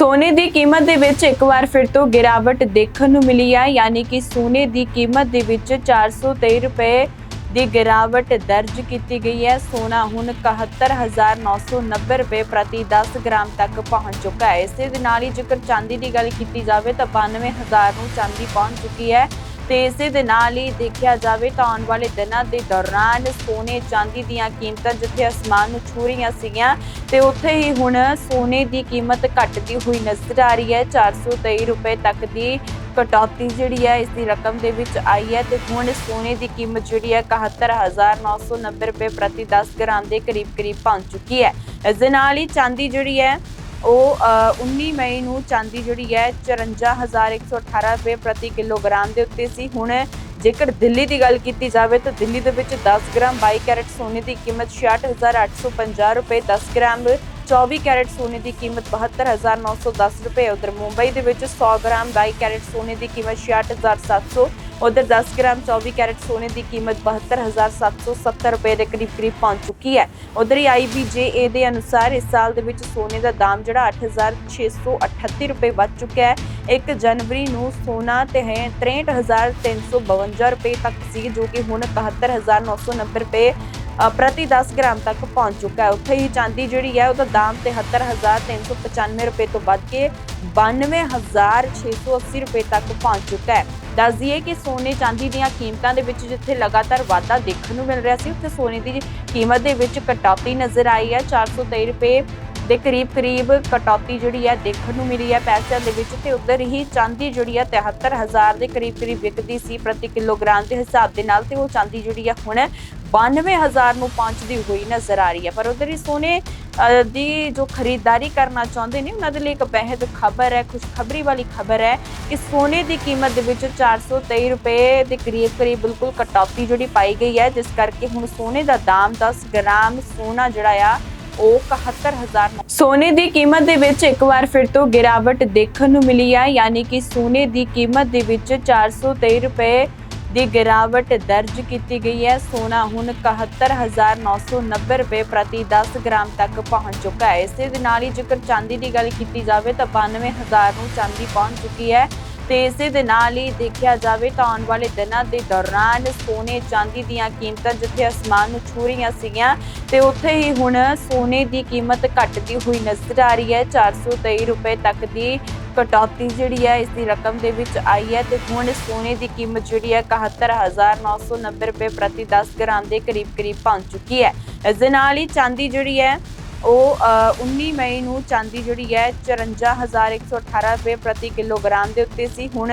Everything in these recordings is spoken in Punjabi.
ਸੋਨੇ ਦੀ ਕੀਮਤ ਦੇ ਵਿੱਚ ਇੱਕ ਵਾਰ ਫਿਰ ਤੋਂ ਗਿਰਾਵਟ ਦੇਖਣ ਨੂੰ ਮਿਲੀ ਹੈ, ਯਾਨੀ ਕਿ ਸੋਨੇ ਦੀ ਕੀਮਤ ਦੇ ਵਿੱਚ 423 ਰੁਪਏ ਦੀ ਗਿਰਾਵਟ ਦਰਜ ਕੀਤੀ ਗਈ ਹੈ। ਸੋਨਾ ਹੁਣ 71990 ਰੁਪਏ ਪ੍ਰਤੀ 10 ਗ੍ਰਾਮ ਤੱਕ ਪਹੁੰਚ ਚੁੱਕਾ ਹੈ। ਇਸੇ ਦੇ ਨਾਲ ਹੀ ਜੇਕਰ ਚਾਂਦੀ ਦੀ ਗੱਲ ਕੀਤੀ ਜਾਵੇ ਤਾਂ 92000 ਨੂੰ ਚਾਂਦੀ ਪਹੁੰਚ ਚੁੱਕੀ ਹੈ। ਤੇ ਇਸੇ ਦੇ ਨਾਲ ਹੀ ਦੇਖਿਆ ਜਾਵੇ ਤਾਂ ਆਉਣ ਵਾਲੇ ਦਿਨਾਂ ਦੇ ਦੌਰਾਨ ਸੋਨੇ ਚਾਂਦੀ ਦੀਆਂ ਕੀਮਤਾਂ ਜਿੱਥੇ ਅਸਮਾਨ ਨੂੰ ਛੂ ਰਹੀਆਂ ਸੀਗੀਆਂ ਤੇ ਉੱਥੇ ਹੀ ਹੁਣ ਸੋਨੇ ਦੀ ਕੀਮਤ ਘਟਦੀ ਹੋਈ ਨਜ਼ਰ ਆ ਰਹੀ ਹੈ। 423 ਰੁਪਏ ਤੱਕ ਦੀ ਕਟੌਤੀ ਜਿਹੜੀ ਹੈ, ਇਸ ਦੀ ਰਕਮ ਦੇ ਵਿੱਚ ਆਈ ਹੈ ਤੇ ਹੁਣ ਸੋਨੇ ਦੀ ਕੀਮਤ ਜਿਹੜੀ ਹੈ 71990 ਰੁਪਏ ਪ੍ਰਤੀ 10 ਗ੍ਰਾਮ ਦੇ ਕਰੀਬ ਕਰੀਬ ਪਹੁੰਚ ਚੁੱਕੀ ਹੈ। ਇਸ ਦੇ ਨਾਲ ਹੀ ਚਾਂਦੀ ਜਿਹੜੀ ਹੈ ਉਹ ਅ, 19 ਮਈ ਨੂੰ ਚਾਂਦੀ ਜਿਹੜੀ ਹੈ 54118 ਰੁਪਏ ਪ੍ਰਤੀ ਕਿਲੋਗ੍ਰਾਮ ਦੇ ਉੱਤੇ ਸੀ। ਹੁਣ ਜੇਕਰ ਦਿੱਲੀ ਦੀ ਗੱਲ ਕੀਤੀ ਜਾਵੇ ਤਾਂ ਦਿੱਲੀ ਦੇ ਵਿੱਚ 10 ਗ੍ਰਾਮ 22 ਕੈਰਟ ਸੋਨੇ ਦੀ ਕੀਮਤ 66850 ਰੁਪਏ 10 ਗ੍ਰਾਮ 24 ਕੈਰਟ ਸੋਨੇ ਦੀ ਕੀਮਤ 72910 ਰੁਪਏ ਉਧਰ ਮੁੰਬਈ ਦੇ ਵਿੱਚ 100 ਗ੍ਰਾਮ 22 ਕੈਰਟ ਸੋਨੇ ਦੀ ਕੀਮਤ 66700 ਉਧਰ 10 ਗ੍ਰਾਮ 24 ਕੈਰਟ ਸੋਨੇ ਦੀ ਕੀਮਤ 72770 ਰੁਪਏ ਦੇ ਕਰੀਬ ਕਰੀਬ ਪਹੁੰਚ ਚੁੱਕੀ ਹੈ। ਉਧਰ ਹੀ IBJA ਦੇ ਅਨੁਸਾਰ ਇਸ ਸਾਲ ਦੇ ਵਿੱਚ ਸੋਨੇ ਦਾ ਦਾਮ ਜਿਹੜਾ 8638 ਰੁਪਏ ਵੱਧ ਚੁੱਕਿਆ ਹੈ। 1 ਜਨਵਰੀ ਨੂੰ ਸੋਨਾ ਤੇ ਹੈ 63352 ਰੁਪਏ ਤੱਕ ਸੀ, ਜੋ ਕਿ ਹੁਣ 71990 ਰੁਪਏ ਪ੍ਰਤੀ 10 ਗ੍ਰਾਮ ਤੱਕ ਪਹੁੰਚ ਚੁੱਕਾ ਹੈ। ਉੱਥੇ ਹੀ ਚਾਂਦੀ ਜਿਹੜੀ ਹੈ ਉਹਦਾ ਦਾਮ 73395 ਰੁਪਏ ਤੋਂ ਵੱਧ ਕੇ 92680 ਰੁਪਏ ਤੱਕ ਪਹੁੰਚ ਚੁੱਕਾ ਹੈ। ਦੱਸ ਦਈਏ ਕਿ ਸੋਨੇ ਚਾਂਦੀ ਦੀਆਂ ਕੀਮਤਾਂ ਦੇ ਵਿੱਚ ਜਿੱਥੇ ਲਗਾਤਾਰ ਵਾਧਾ ਦੇਖਣ ਨੂੰ ਮਿਲ ਰਿਹਾ ਸੀ, ਉੱਥੇ ਸੋਨੇ ਦੀ ਕੀਮਤ ਦੇ ਵਿੱਚ ਕਟੌਤੀ ਨਜ਼ਰ ਆਈ ਹੈ। 423 ਰੁਪਏ ਦੇ ਕਰੀਬ ਕਰੀਬ ਕਟੌਤੀ ਜਿਹੜੀ ਹੈ ਦੇਖਣ ਨੂੰ ਮਿਲੀ ਹੈ ਪੈਸਿਆਂ ਦੇ ਵਿੱਚ ਤੇ ਉਧਰ ਹੀ ਚਾਂਦੀ ਜਿਹੜੀ ਹੈ 73000 ਦੇ ਕਰੀਬ ਕਰੀਬ ਵਿਕਦੀ ਸੀ ਪ੍ਰਤੀ ਕਿਲੋਗ੍ਰਾਮ ਦੇ ਹਿਸਾਬ ਦੇ ਨਾਲ ਤੇ ਉਹ ਚਾਂਦੀ ਜਿਹੜੀ ਹੈ ਹੁਣ 92000 ਨੂੰ ਪਹੁੰਚਦੀ ਹੋਈ ਨਜ਼ਰ ਆ ਰਹੀ ਹੈ। ਪਰ ਉਧਰ ਹੀ ਸੋਨੇ ਦੀ ਜੋ ਖਰੀਦਦਾਰੀ ਕਰਨਾ ਚਾਹੁੰਦੇ ਨੇ, ਉਹਨਾਂ ਦੇ ਲਈ ਇੱਕ ਬਹਿਦ ਖਬਰ ਹੈ, ਖੁਸ਼ਖਬਰੀ ਵਾਲੀ ਖਬਰ ਹੈ ਕਿ ਸੋਨੇ ਦੀ ਕੀਮਤ ਦੇ ਵਿੱਚ 423 ਰੁਪਏ ਦੇ ਕਰੀਬ ਕਰੀਬ ਬਿਲਕੁਲ ਕਟੌਤੀ ਜਿਹੜੀ ਪਾਈ ਗਈ ਹੈ, ਜਿਸ ਕਰਕੇ ਹੁਣ ਸੋਨੇ ਦਾ ਦਾਮ 10 ਗ੍ਰਾਮ ਸੋਨਾ ਜਿਹੜਾ ਆ ਉਹ 71000 ਸੋਨੇ ਦੀ ਕੀਮਤ ਦੇ ਵਿੱਚ ਇੱਕ ਵਾਰ ਫਿਰ ਤੋਂ ਗਿਰਾਵਟ ਦੇਖਣ ਨੂੰ ਮਿਲੀ ਹੈ, ਯਾਨੀ ਕਿ ਸੋਨੇ ਦੀ ਕੀਮਤ ਦੇ ਵਿੱਚ 423 ਰੁਪਏ ਦੀ ਗਿਰਾਵਟ ਦਰਜ ਕੀਤੀ ਗਈ ਹੈ। ਸੋਨਾ ਹੁਣ 71990 ਰੁਪਏ ਪ੍ਰਤੀ 10 ਗ੍ਰਾਮ ਤੱਕ ਪਹੁੰਚ ਚੁੱਕਾ ਹੈ। ਇਸੇ ਦੇ ਨਾਲ ਹੀ ਜੇਕਰ ਚਾਂਦੀ ਦੀ ਗੱਲ ਕੀਤੀ ਜਾਵੇ ਤਾਂ 92000 ਨੂੰ ਚਾਂਦੀ ਪਹੁੰਚ ਚੁੱਕੀ ਹੈ। ਤੇ ਇਸੇ ਦੇ ਨਾਲ ਹੀ ਦੇਖਿਆ ਜਾਵੇ ਤਾਂ ਆਉਣ ਵਾਲੇ ਦਿਨਾਂ ਦੇ ਦੌਰਾਨ ਸੋਨੇ ਚਾਂਦੀ ਦੀਆਂ ਕੀਮਤਾਂ ਜਿੱਥੇ ਅਸਮਾਨ ਨੂੰ ਛੂ ਰਹੀਆਂ ਸੀਗੀਆਂ ਤੇ ਉੱਥੇ ਹੀ ਹੁਣ ਸੋਨੇ ਦੀ ਕੀਮਤ ਘਟਦੀ ਹੋਈ ਨਜ਼ਰ ਆ ਰਹੀ ਹੈ। 423 ਰੁਪਏ ਤੱਕ ਦੀ ਕਟੌਤੀ ਜਿਹੜੀ ਹੈ, ਇਸ ਦੀ ਰਕਮ ਦੇ ਵਿੱਚ ਆਈ ਹੈ ਤੇ ਹੁਣ ਸੋਨੇ ਦੀ ਕੀਮਤ ਜਿਹੜੀ ਹੈ 71990 ਰੁਪਏ ਪ੍ਰਤੀ 10 ਗ੍ਰਾਮ ਦੇ ਕਰੀਬ ਕਰੀਬ ਪਹੁੰਚ ਚੁੱਕੀ ਹੈ। ਇਸ ਦੇ ਨਾਲ ਹੀ ਚਾਂਦੀ ਜਿਹੜੀ ਹੈ ਉਹ ਅ, 19 ਮਈ ਨੂੰ ਚਾਂਦੀ ਜਿਹੜੀ ਹੈ 54118 ਰੁਪਏ ਪ੍ਰਤੀ ਕਿਲੋਗ੍ਰਾਮ ਦੇ ਉੱਤੇ ਸੀ। ਹੁਣ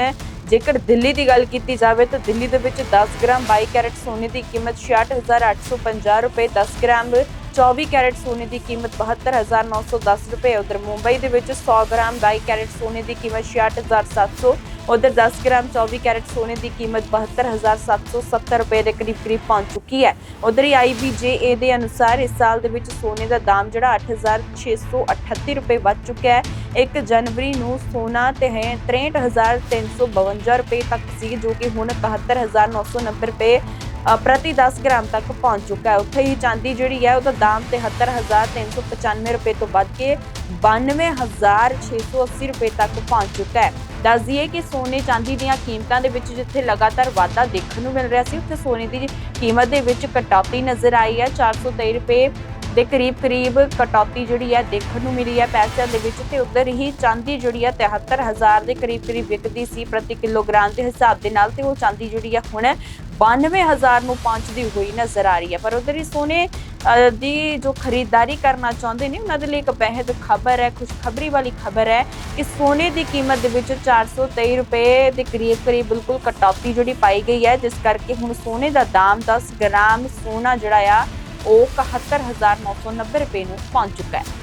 ਜੇਕਰ ਦਿੱਲੀ ਦੀ ਗੱਲ ਕੀਤੀ ਜਾਵੇ ਤਾਂ ਦਿੱਲੀ ਦੇ ਵਿੱਚ 10 ਗ੍ਰਾਮ 22 ਕੈਰਟ ਸੋਨੇ ਦੀ ਕੀਮਤ 66850 ਰੁਪਏ 10 ਗ੍ਰਾਮ 24 ਕੈਰਟ ਸੋਨੇ ਦੀ ਕੀਮਤ 72910 ਰੁਪਏ ਉਧਰ ਮੁੰਬਈ ਦੇ ਵਿੱਚ 100 ਗ੍ਰਾਮ 22 ਕੈਰਟ ਸੋਨੇ ਦੀ ਕੀਮਤ 66700 ਉਧਰ 10 ਗ੍ਰਾਮ 24 ਕੈਰਟ ਸੋਨੇ ਦੀ ਕੀਮਤ 72770 ਰੁਪਏ ਦੇ ਕਰੀਬ ਕਰੀਬ ਪਹੁੰਚ ਚੁੱਕੀ ਹੈ। ਉਧਰ ਹੀ IBJA ਦੇ ਅਨੁਸਾਰ ਇਸ ਸਾਲ ਦੇ ਵਿੱਚ ਸੋਨੇ ਦਾ ਦਾਮ ਜਿਹੜਾ 8638 ਰੁਪਏ ਵੱਧ ਚੁੱਕਿਆ ਹੈ। 1 ਜਨਵਰੀ ਨੂੰ ਸੋਨਾ ਤੇ ਹੈ 63352 ਰੁਪਏ ਤੱਕ ਸੀ, ਜੋ ਕਿ ਹੁਣ 71990 ਰੁਪਏ ਪ੍ਰਤੀ 10 ਗ੍ਰਾਮ ਤੱਕ ਪਹੁੰਚ ਚੁੱਕਾ ਹੈ। ਉੱਥੇ ਹੀ ਚਾਂਦੀ ਜਿਹੜੀ ਹੈ ਉਹਦਾ ਦਾਮ 73395 ਰੁਪਏ ਤੋਂ ਵੱਧ ਕੇ 92680 ਰੁਪਏ ਤੱਕ ਪਹੁੰਚ ਚੁੱਕਾ ਹੈ। ਦੱਸ ਦਈਏ ਕਿ ਸੋਨੇ ਚਾਂਦੀ ਦੀਆਂ ਕੀਮਤਾਂ ਦੇ ਵਿੱਚ ਜਿੱਥੇ ਲਗਾਤਾਰ ਵਾਧਾ ਦੇਖਣ ਨੂੰ ਮਿਲ ਰਿਹਾ ਸੀ, ਉੱਥੇ ਸੋਨੇ ਦੀ ਕੀਮਤ ਦੇ ਵਿੱਚ ਕਟੌਤੀ ਨਜ਼ਰ ਆਈ ਹੈ। 423 ਰੁਪਏ ਦੇ ਕਰੀਬ ਕਰੀਬ ਕਟੌਤੀ ਜਿਹੜੀ ਹੈ ਦੇਖਣ ਨੂੰ ਮਿਲੀ ਹੈ ਪੈਸਿਆਂ ਦੇ ਵਿੱਚ ਤੇ ਉਧਰ ਹੀ ਚਾਂਦੀ ਜਿਹੜੀ ਹੈ 73000 ਦੇ ਕਰੀਬ ਕਰੀਬ ਵਿਕਦੀ ਸੀ ਪ੍ਰਤੀ ਕਿਲੋਗ੍ਰਾਮ ਦੇ ਹਿਸਾਬ ਦੇ ਨਾਲ ਤੇ ਉਹ ਚਾਂਦੀ ਜਿਹੜੀ ਹੈ ਹੁਣ 92000 ਨੂੰ ਪਹੁੰਚਦੀ ਹੋਈ ਨਜ਼ਰ ਆ ਰਹੀ ਹੈ। ਪਰ ਉਧਰ ਹੀ ਸੋਨੇ ਦੀ ਜੋ ਖਰੀਦਦਾਰੀ ਕਰਨਾ ਚਾਹੁੰਦੇ ਨੇ, ਉਹਨਾਂ ਦੇ ਲਈ ਇੱਕ ਬਹਿਦ ਖਬਰ ਹੈ, ਖੁਸ਼ਖਬਰੀ ਵਾਲੀ ਖਬਰ ਹੈ ਕਿ ਸੋਨੇ ਦੀ ਕੀਮਤ ਦੇ ਵਿੱਚ 423 ਰੁਪਏ ਦੇ ਕਰੀਬ ਕਰੀਬ ਬਿਲਕੁਲ ਕਟੌਤੀ ਜਿਹੜੀ ਪਾਈ ਗਈ ਹੈ, ਜਿਸ ਕਰਕੇ ਹੁਣ ਸੋਨੇ ਦਾ ਦਾਮ 10 ਗ੍ਰਾਮ ਸੋਨਾ ਜਿਹੜਾ ਆ, ਉਹ 71990 ਰੁਪਏ ਨੂੰ ਪਹੁੰਚ ਚੁੱਕਾ ਹੈ।